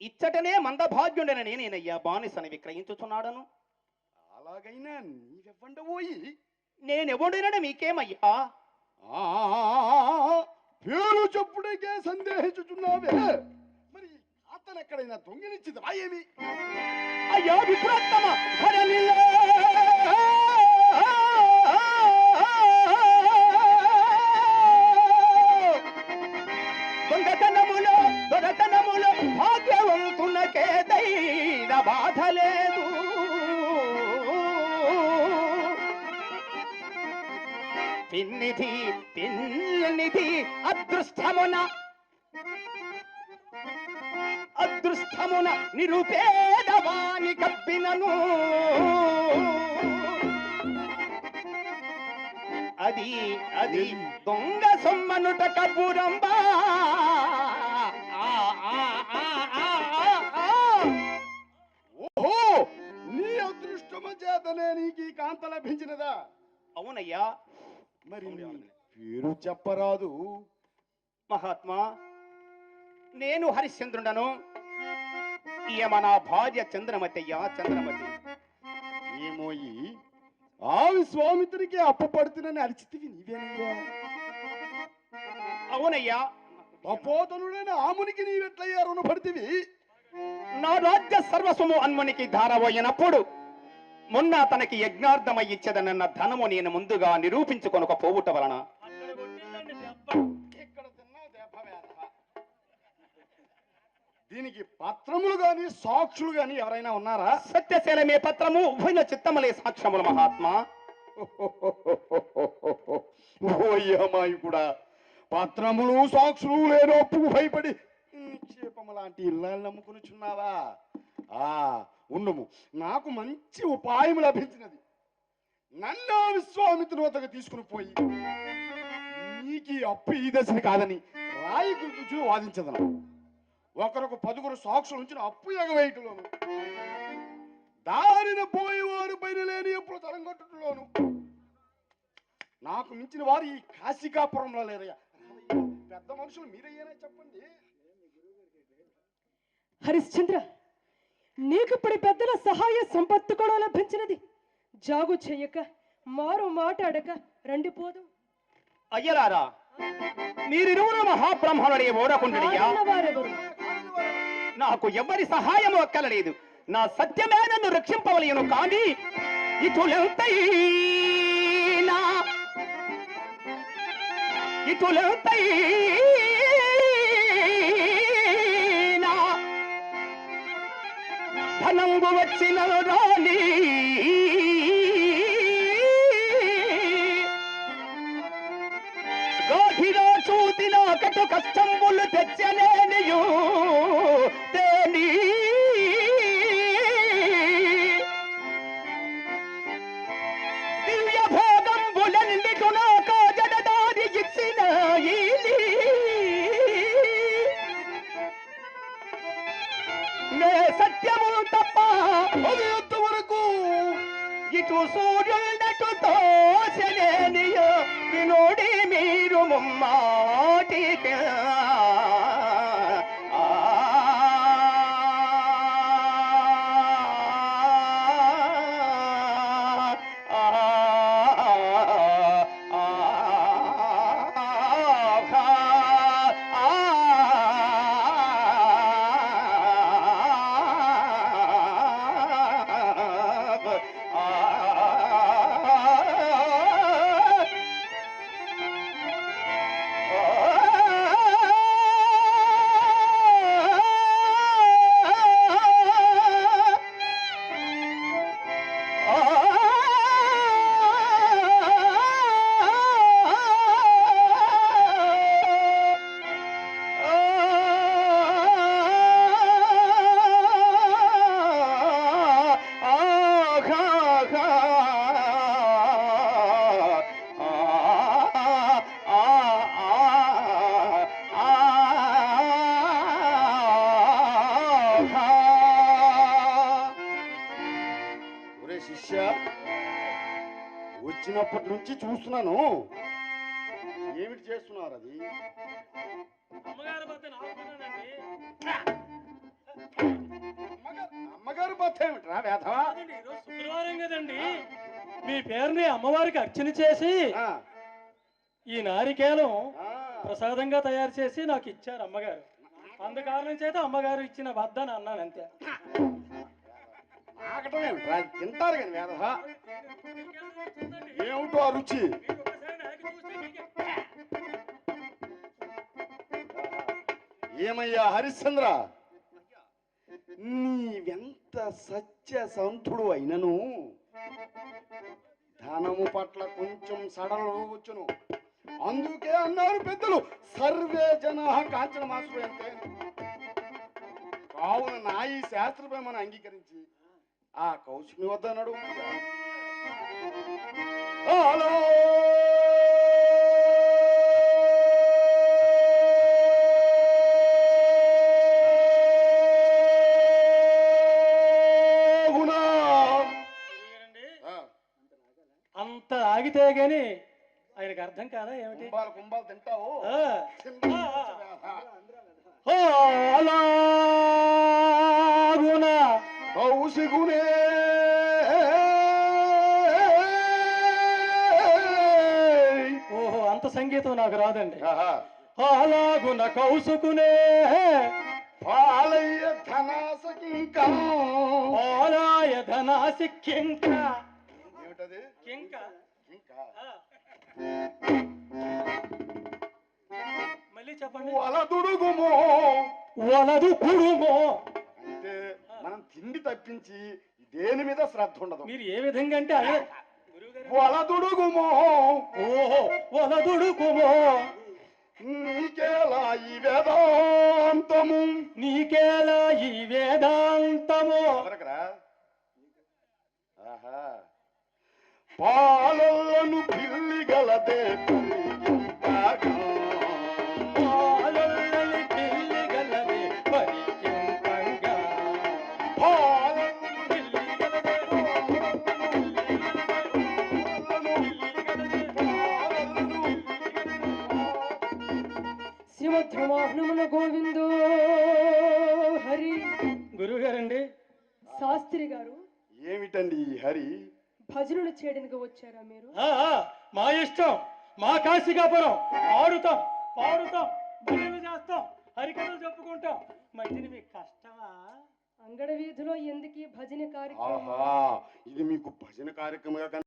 ఇచ్చటనే మందభాగ్యుడనని నేనయ్యా బానిసని విక్రయించుచున్నాడను. అలాగైనా నీవెవ్వండబోయి నేనెవడినని మీకేమయ్యా? పేరు చెప్పుడికే సందేహించుచున్నావే. మరి అతను ఎక్కడైనా దొంగిలించింది ఏమి అయ్యా విప్రోత్తమ పిన్నిధి పిన్నిధి అదృష్టమున. అదృష్టమున నిరుపేదవాని కప్పినను అది అది దొంగ సొమ్మనుట కబురంబా. ఆ, ఆ, ఓహో నీ అదృష్టము చేతనే నీకు ఈ కాంత లభించినదా? అవునయ్యా మరి పేరు చెప్పరాదు. మహాత్మా నేను హరిశ్చంద్రుడను. ఈయమ నా భార్య చంద్రమతి అయ్యా చంద్రమతి. ఏమోయి ఆ విశ్వామిత్రునికి అప్పపడుతునని అరిచితివి నీవేనయ్యా? అవునయ్యా. తపోతనుడైన ఆమునికి నీవెట్లయ్యా రుణపడితివి? నా రాజ్య సర్వస్వము అన్మునికి ధారపోయినప్పుడు మొన్న తనకి యజ్ఞార్థమై ఇచ్చదనన్న ధనము నేను ముందుగా నిరూపించుకొనక పోవుట వలన. దీనికి పత్రములు గాని సాక్షులు గాని ఎవరైనా ఉన్నారా? సత్యశీలమే పత్రము ఉభయ చిత్తములే సాక్ష్యములు మహాత్మా. ఓయ్యమాయి కూడా పత్రములు సాక్షులు లేని అప్పుకు భయపడి నిక్షేపము లాంటి ఇల్లాలు నమ్ముకునిచున్నావా ఆ ఉండము. నాకు మంచి ఉపాయం లభించినది. నన్ను ఆ విశ్వామిత్రుని వద్దకు తీసుకుని పోయి నీకు అప్పు ఈ దశని కాదని రాయి గురించి వాదించదను. ఒకరొక పదుగురు సాక్షులు ఉంచిన అప్పు ఎగవేయటలోను దారిన పోయేవారు పైన లేని ఎప్పుడు తరంగట్టులోను నాకు మించిన వారు ఈ కాశీకాపురంలో లేరయ్యా. పెద్ద మనుషులు మీరయ్యానే చెప్పండి? హరిశ్చంద్ర నీకిప్పుడు పెద్దల సహాయ సంపత్తు కూడా లభించినది. జాగు చెయ్యక మారు మాట్లాడక రండి పోదు. అయ్యలారా మీరిరువురు మహాబ్రహ్మణుడే వారెవరు నాకు ఎవరి సహాయము అక్కలలేదు నా సత్యమే నన్ను రక్షింపవలయను కానీ ఇటులెంతైనా ఇటులెంతైనా సత్యము తప్ప అది వరకు ఇటు సూర్యుడటు తోచలేనియో వినోడి మీరు ముమ్మాటికి. వచ్చినప్పటి నుంచి చూస్తున్నాను. ఏమిటి చేస్తున్నారు అది? అమ్మగారి శుభముహూర్తం ఏమిట్రా వేధవా? శుక్రవారం కదండి. మీ పేరుని అమ్మవారికి అర్చన చేసి ఈ నారికేలం. ప్రసాదంగా తయారు చేసి నాకు ఇచ్చారు అమ్మగారు. అందు కారణం చేత అమ్మగారు ఇచ్చిన వద్దని అన్నాను అంతే. తింటారు కానీ వేధవా? ఏమిటో ఆ రుచి? ఏమయ్యా హరిశ్చంద్ర? నీవెంత సత్య సంతుడు అయినను? ధనము పట్ల కొంచెం సడలు వచ్చును. అందుకే అన్నారు పెద్దలు సర్వే జన కాంచన మాసు అంటే కావున నా ఈ శాస్త్రప్రేమను అంగీకరించి ఆ కౌశమి వద్ద నడుము అంత ఆగితే గాని ఆయనకు అర్థం కాదా ఏమిటి? కుంభాలు కుంభాలు తింటావు. అలాగున కౌశికునే. అంత సంగీతం నాకు రాదండి. అలాగున కౌసుకునే పాలయ్య ధనాసకింకా ఆలాయ ధనాసి కింక ఏమిటది? కింక. మళ్ళీ చెప్పండి. వలదుడుగుమో. వలదు కుడుమో అంటే మనం తిండి తప్పించి దేని మీద శ్రద్ధ ఉండదు. మీరు ఏ విధంగా అంటే అదే వలదుడుగుమో. ఓహో వలదుడుకుమో నీకేలా ఈ వేదాంతము? నీకేలా ఈ వేదాంతమో? పాలలను పిల్లిగలదే పిల్లిగింతగా. శ్రీమద్రమాహ్నమున గోవిందో హరి. గురువుగారండి. శాస్త్రి గారు. ఏమిటండి ఈ హరి? భజనలు చేయడానికి వచ్చారా మీరు? ఆ, ఆ, మా ఇష్టం. మా కాశీకాపురం. ఆడుతాం పాడుతాం భజనలు చేస్తాం హరికథలు చెప్పుకుంటాం. మధ్యన మీకు కష్టమా? అంగడ వీధిలో ఎందుకు ఈ భజన కార్యక్రమం? ఆహా ఇది మీకు భజన కార్యక్రమంగా